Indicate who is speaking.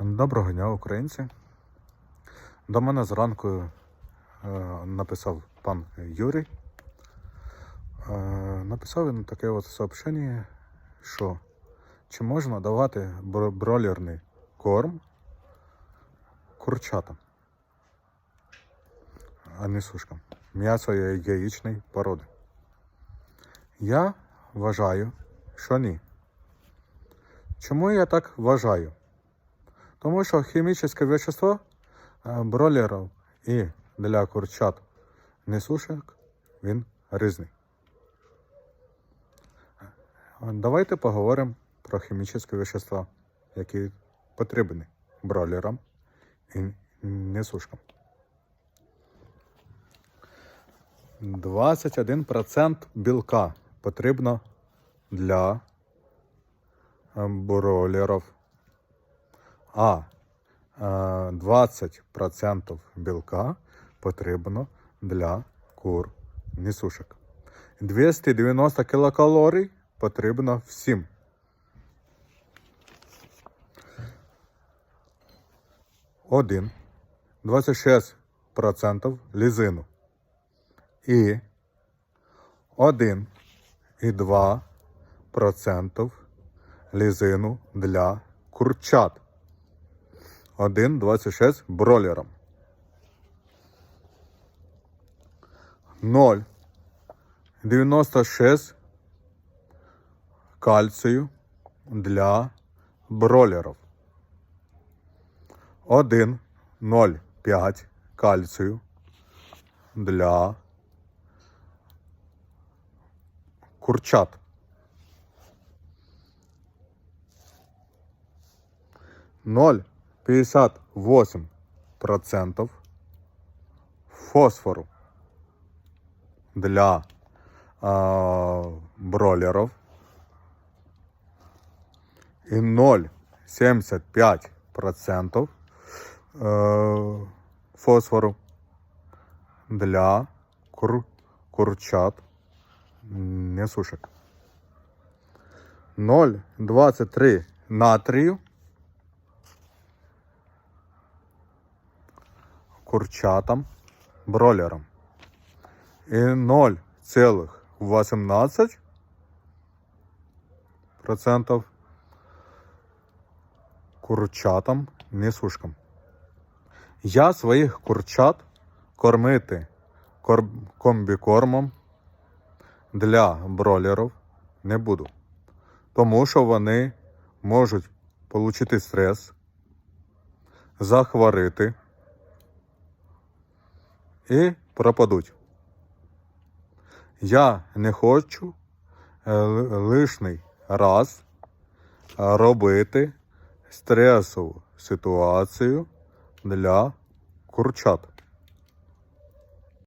Speaker 1: Доброго дня, українці. До мене зранку е, написав пан Юрій. Е, написав він таке от сообщення, що чи можна давати бро- бройлерний корм курчатам, а не сушкам. М'ясо яєчної породи. Я вважаю, що ні. Чому я так вважаю? Тому що хімічне вещество е, бройлерів і для курчат несушок він різний. Е, Давайте поговоримо про хімічні вещества, які потрібні бройлерам і несушкам. 21% білка потрібно для е, бройлерів а е, 20% білка потрібно для кур несушок. 290 кілокалорій потрібно всім. Один 26% лізину. І 1 і 2% лізину для курчат. 1,26 бройлером. 0. 96 кальцію для бройлерів. 1, 0,5 кальцію для курчат. Ноль 58% фосфору для а, бройлерів і 0,75% е, фосфору для кур, курчат несушек. 0,23 натрію курчатам, бройлерам. І 0,18% курчатам, несушкам. Я своїх курчат кормити комбікормом для бройлерів не буду. Тому що вони можуть отримати стрес, захворити і пропадуть. Я не хочу е, лишний раз робити стресову ситуацію для курчат.